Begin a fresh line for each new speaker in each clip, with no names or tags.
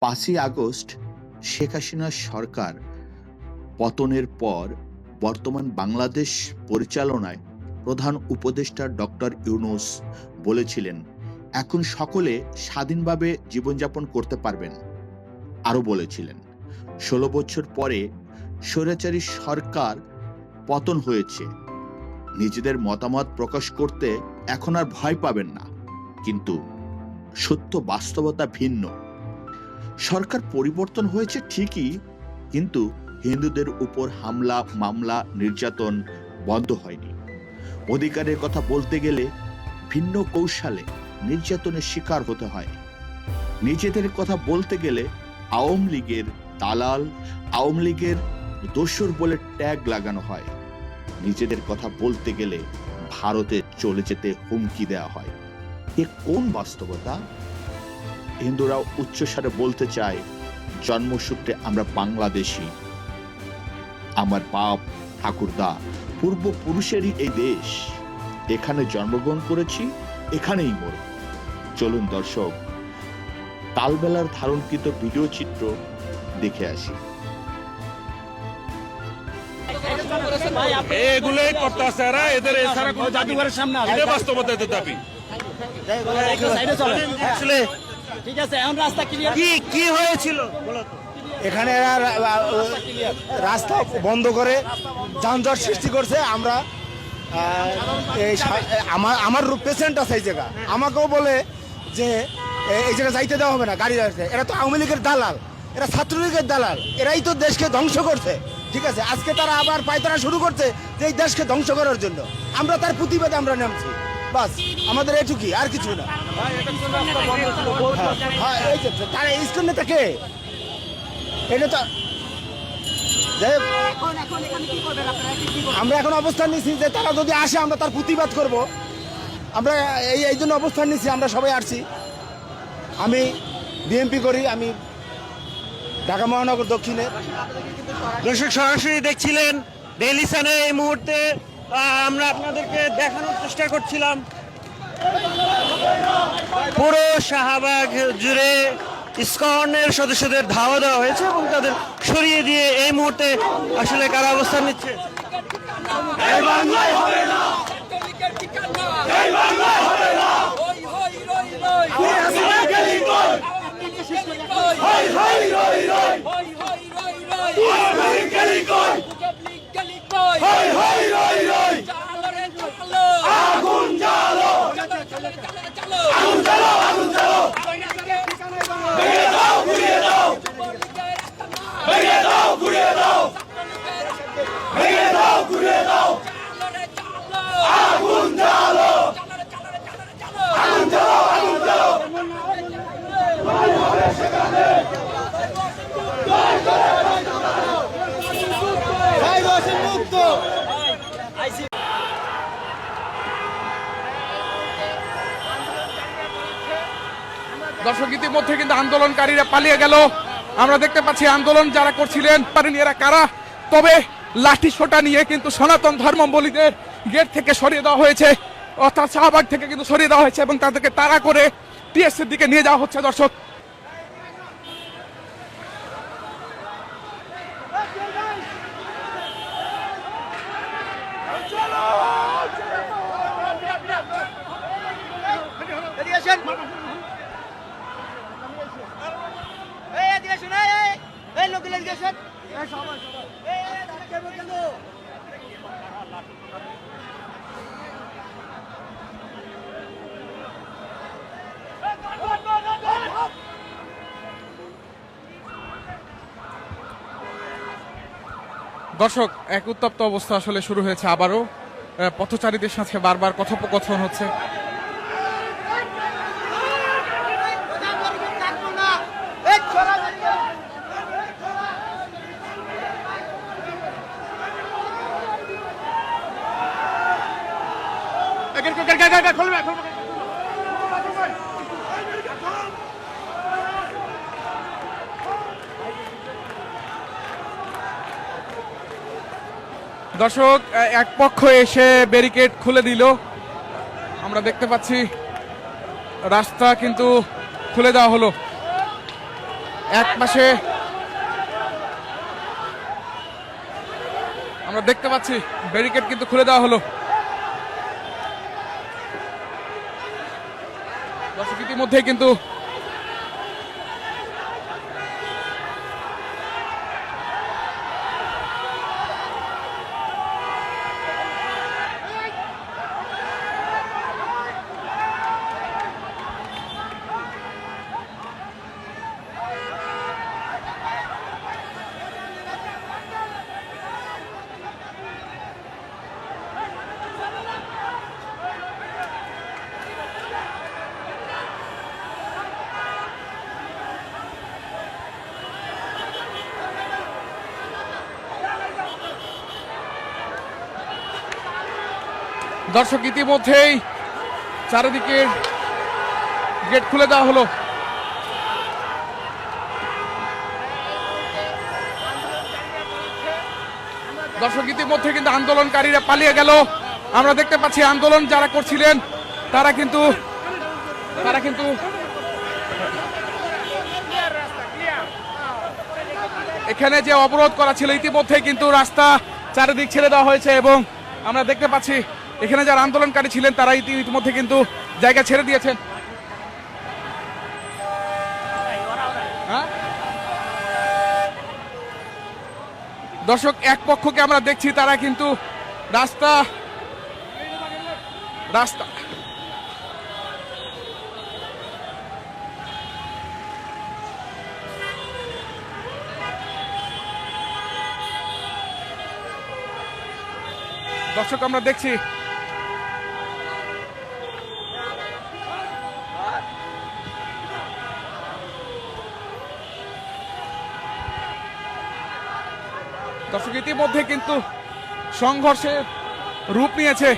পাঁচই আগস্ট শেখ হাসিনার সরকার পতনের পর বর্তমান বাংলাদেশ পরিচালনায় প্রধান উপদেষ্টা ডক্টর ইউনুস বলেছিলেন, এখন সকলে স্বাধীনভাবে জীবনযাপন করতে পারবেন। আরও বলেছিলেন, ষোলো বছর পরে স্বৈরাচারী সরকার পতন হয়েছে। নিজেদের মতামত প্রকাশ করতে এখন আর ভয় পাবেন না। কিন্তু সত্য বাস্তবতা ভিন্ন। সরকার পরিবর্তন হয়েছে ঠিকই, কিন্তু হিন্দুদের উপর হামলা, মামলা, নির্যাতন বন্ধ হয়নি। অধিকারের কথা বলতে গেলে ভিন্ন কৌশলে নির্যাতনের শিকার হতে হয়। নিজেদের কথা বলতে গেলে আওয়ামী লীগের দালাল, আওয়ামী লীগের দোসর বলে ট্যাগ লাগানো হয়। নিজেদের কথা বলতে গেলে ভারতে চলে যেতে হুমকি দেওয়া হয়। এ কোন বাস্তবতা? হিন্দুরা উচ্চস্বরে বলতে চায় জন্মসূত্রে আমরা বাংলাদেশী। আমার বাপ ঠাকুরদা পূর্বপুরুষেরই এই দেশ। এখানে জন্মগ্রহণ করেছি এখানেই মরব। চলুন দর্শক তালবেলার ধারণকৃত ভিডিও চিত্র দেখে আসি।
এগুলোই করতে আছে এরা এদের এছাড়া কোনো দাবি
সামনে
বাস্তবতা দাবি। আসলে
ঠিক আছে, এখন রাস্তা ক্লিয়ার
কি কি হয়েছিল?
এখানে রাস্তা বন্ধ করে যানজট সৃষ্টি করছে। আমরা আমার আমার পেশেন্ট আছে এই জায়গা। আমাকেও বলে যে এই জায়গা যাইতে দেওয়া হবে না, গাড়ি আসছে এরা তো আওয়ামী লীগের দালাল, এরা ছাত্রলীগের দালাল, এরাই তো দেশকে ধ্বংস করছে। ঠিক আছে, আজকে তারা আবার পায়তারা শুরু করছে যে এই দেশকে ধ্বংস করার জন্য। আমরা তার প্রতিবাদে আমরা নামছি। বাস আমাদের এটুকুই আর কিছু না। হ্যাঁ, এই যে নেতা কে? এটা তো আমরা এখন অবস্থান নিচ্ছি যে তারা যদি আসে আমরা তার প্রতিবাদ করব। আমরা এই এই জন্য অবস্থান নিচ্ছি আমরা সবাই আসছি। আমি বিএমপি করি আমি ঢাকা মহানগর দক্ষিণে।
দর্শক সরাসরি দেখছিলেন ডেইলি সানে এই মুহূর্তে আমরা আপনাদেরকে দেখানোর চেষ্টা করছিলাম। পুরো শাহবাগ জুড়ে ইসকনের সদস্যদের ধাওয়া দেওয়া হয়েছে এবং তাদের সরিয়ে দিয়ে এই মুহূর্তে আসলে কারা অবস্থান নিচ্ছে?
আগুন
দর্শক, ইতিমধ্যে কিন্তু আন্দোলনকারীরা পালিয়ে গেল। আমরা দেখতে পাচ্ছি আন্দোলন যারা করছিলেন পারেনি এরা কারা? তবে লাঠি সোটা নিয়ে কিন্তু সনাতন ধর্মাবলীদের গেট থেকে সরিয়ে দেওয়া হয়েছে। অর্থাৎ শাহবাগ থেকে কিন্তু সরিয়ে দেওয়া হয়েছে এবং তাদেরকে তাড়া করে টিএসসির দিকে নিয়ে যাওয়া হচ্ছে দর্শক। দর্শক এক উত্তপ্ত অবস্থা আসলে শুরু হয়েছে আবারও। পথচারীদের সাথে বারবার কথোপকথন হচ্ছে। দর্শক এক পক্ষ এসে ব্যারিকেড খুলে দিল। আমরা দেখতে পাচ্ছি রাস্তা কিন্তু খুলে দেওয়া হলো। এক পাশে আমরা দেখতে পাচ্ছি ব্যারিকেড কিন্তু খুলে দেওয়া হলো। ইতিমধ্যে কিন্তু দর্শক ইতিমধ্যেই চারিদিকে গেট খুলে দেওয়া হলো। দর্শক ইতিমধ্যে কিন্তু আন্দোলনকারীরা পালিয়ে গেল। আমরা দেখতে পাচ্ছি আন্দোলন যারা করছিলেন, তারা কিন্তু তারা কিন্তু এখানে যে অবরোধ করা ছিল ইতিমধ্যে কিন্তু রাস্তা চারিদিক ছেড়ে দেওয়া হয়েছে এবং আমরা দেখতে পাচ্ছি এখানে যারা আন্দোলনকারী ছিলেন তারা ইতিমধ্যে কিন্তু জায়গা ছেড়ে দিয়েছেন হ্যাঁ? দর্শক, এক পক্ষকে আমরা দেখছি, তারা কিন্তু রাস্তা রাস্তা দর্শক, আমরা দেখছি দর্শক ইতিমধ্যে কিন্তু সংঘর্ষের রূপ নিয়েছে।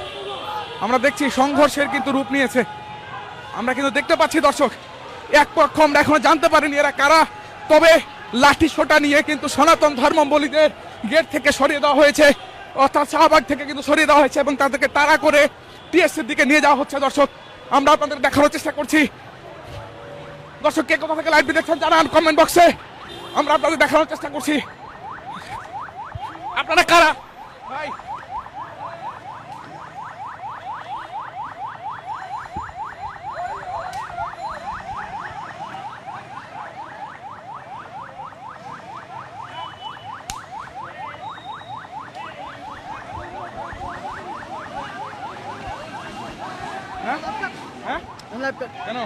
আমরা দেখছি সংঘর্ষের কিন্তু রূপ নিয়েছে। আমরা কিন্তু দেখতে পাচ্ছি দর্শক, এক পক্ষ আমরা এখনও জানতে পারিনি এরা কারা। তবে লাঠি সোটা নিয়ে কিন্তু সনাতন ধর্মাবলীদের গেট থেকে সরিয়ে দেওয়া হয়েছে। অর্থাৎ শাহবাগ থেকে কিন্তু সরিয়ে দেওয়া হয়েছে এবং তাদেরকে তাড়া করে টিএসসির দিকে নিয়ে যাওয়া হচ্ছে দর্শক। আমরা আপনাদের দেখানোর চেষ্টা করছি। দর্শক, কে কোথা থেকে লাইভ দেখছেন জানান কমেন্ট বক্সে। আমরা আপনাদের দেখানোর চেষ্টা করছি। আপনারা কারা ভাই হ্যাঁ হ্যাঁ কেন